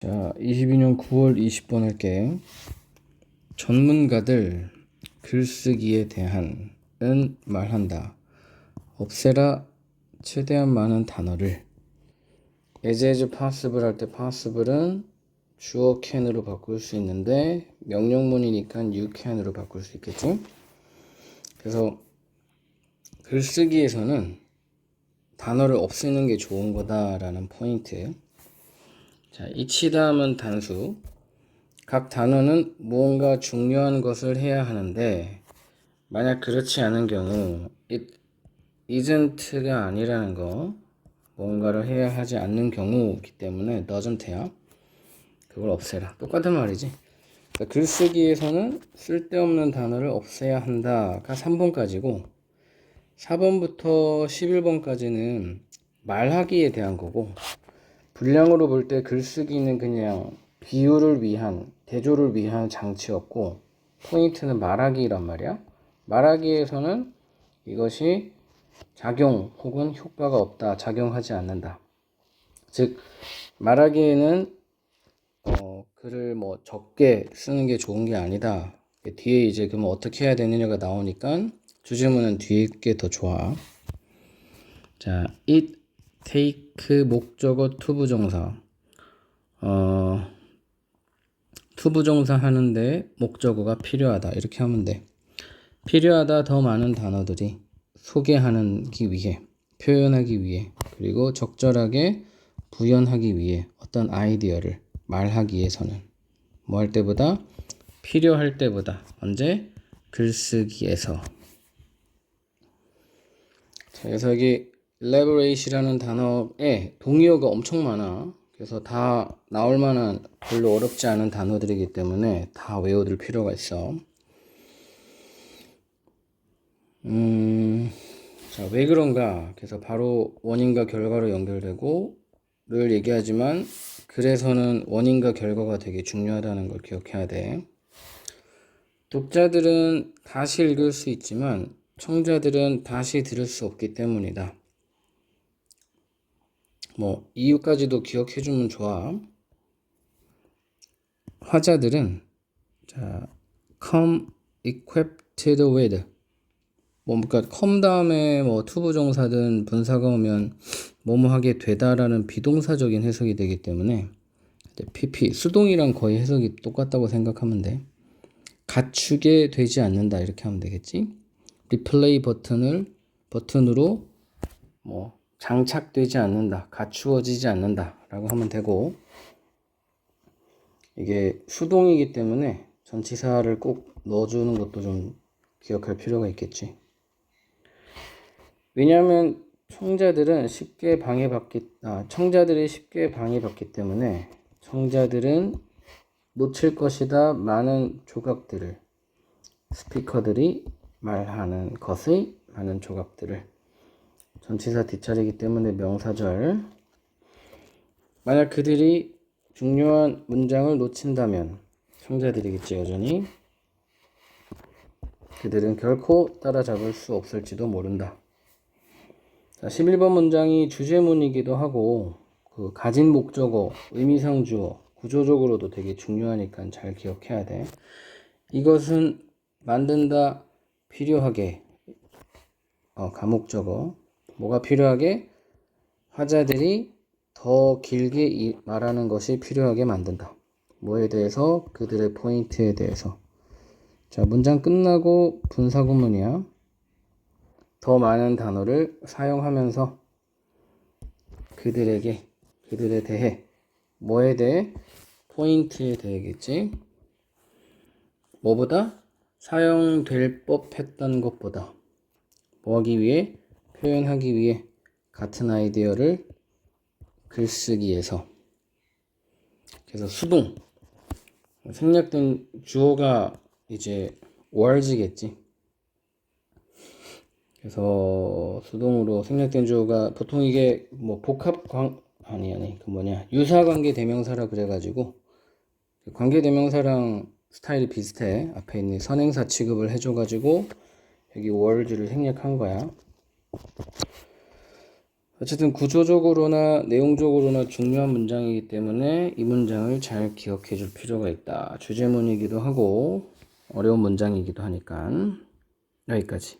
자, 22년 9월 20번 할게. 전문가들 글쓰기에 대한은 말한다. 없애라 최대한 많은 단어를 as as possible 할 때 possible은 주어 can으로 바꿀 수 있는데 명령문이니까 you can으로 바꿀 수 있겠지? 그래서 글쓰기에서는 단어를 없애는 게 좋은 거다라는 포인트. 자, 이치다음은 단수. 각 단어는 무언가 중요한 것을 해야 하는데 만약 그렇지 않은 경우 it isn't가 아니라는 거 뭔가를 해야 하지 않는 경우이기 때문에 doesn't야. 그걸 없애라. 똑같은 말이지. 그러니까 글쓰기에서는 쓸데없는 단어를 없애야 한다가 3번까지고 4번부터 11번까지는 말하기에 대한 거고 분량으로 볼 때 글쓰기는 그냥 비유를 위한 대조를 위한 장치였고 포인트는 말하기란 말이야. 말하기에서는 이것이 작용 혹은 효과가 없다, 작용하지 않는다. 즉 말하기에는 어, 글을 뭐 적게 쓰는 게 좋은 게 아니다. 뒤에 이제 그러면 어떻게 해야 되느냐가 나오니까 주제문은 뒤에 게 더 좋아. 자, it, take, 목적어, 투부정사. 어, 투부정사 하는데 목적어가 필요하다. 이렇게 하면 돼. 필요하다 더 많은 단어들이 소개하기 위해, 표현하기 위해, 그리고 적절하게 구현하기 위해 어떤 아이디어를 말하기 위해서는 뭐 할 때보다 필요할 때보다 언제 글쓰기에서 자, 그래서 여기 elaborate이라는 단어에 동의어가 엄청 많아. 그래서 다 나올 만한 별로 어렵지 않은 단어들이기 때문에 다 외워둘 필요가 있어. 음, 자, 왜 그런가? 그래서 바로 원인과 결과로 연결되고 를 얘기하지만 그래서는 원인과 결과가 되게 중요하다는 걸 기억해야 돼. 독자들은 다시 읽을 수 있지만 청자들은 다시 들을 수 없기 때문이다. 뭐 이유까지도 기억해주면 좋아. 화자들은 자 come equipped with 뭐 그러니까 come 다음에 뭐 투부정사든 분사가 오면 뭐뭐 하게 되다라는 비동사적인 해석이 되기 때문에 pp 수동이랑 거의 해석이 똑같다고 생각하면 돼. 갖추게 되지 않는다 이렇게 하면 되겠지. 리플레이 버튼을 버튼으로 뭐 장착되지 않는다, 갖추어지지 않는다 라고 하면 되고 이게 수동이기 때문에 전치사를 꼭 넣어주는 것도 좀 기억할 필요가 있겠지. 왜냐하면 청자들은 쉽게 방해받기, 아, 청자들이 쉽게 방해받기 때문에 청자들은 놓칠 것이다 많은 조각들을 스피커들이 말하는 것의 많은 조각들을 전치사 뒷자리이기 때문에 명사절 만약 그들이 중요한 문장을 놓친다면 청자들이겠지 여전히 그들은 결코 따라잡을 수 없을지도 모른다. 자, 11번 문장이 주제문이기도 하고 그 가진 목적어, 의미상 주어, 구조적으로도 되게 중요하니까 잘 기억해야 돼. 이것은 만든다 필요하게 어, 가목적어 뭐가 필요하게 화자들이 더 길게 이, 말하는 것이 필요하게 만든다. 뭐에 대해서 그들의 포인트에 대해서 자 문장 끝나고 분사구문이야. 더 많은 단어를 사용하면서 그들에게 그들에 대해 뭐에 대해 포인트에 대해겠지. 뭐보다 사용될 법했던 것보다 뭐 하기 위해 표현하기 위해 같은 아이디어를 글쓰기에서. 그래서 수동. 생략된 주어가 이제 words겠지. 그래서 수동으로 생략된 주어가 보통 이게 뭐 복합 관 아니 아니 그 뭐냐. 유사 관계 대명사라 그래가지고 관계 대명사랑 스타일이 비슷해. 앞에 있는 선행사 취급을 해줘가지고 여기 words를 생략한 거야 어쨌든 구조적으로나 내용적으로나 중요한 문장이기 때문에 이 문장을 잘 기억해 줄 필요가 있다. 주제문이기도 하고 어려운 문장이기도 하니까 여기까지.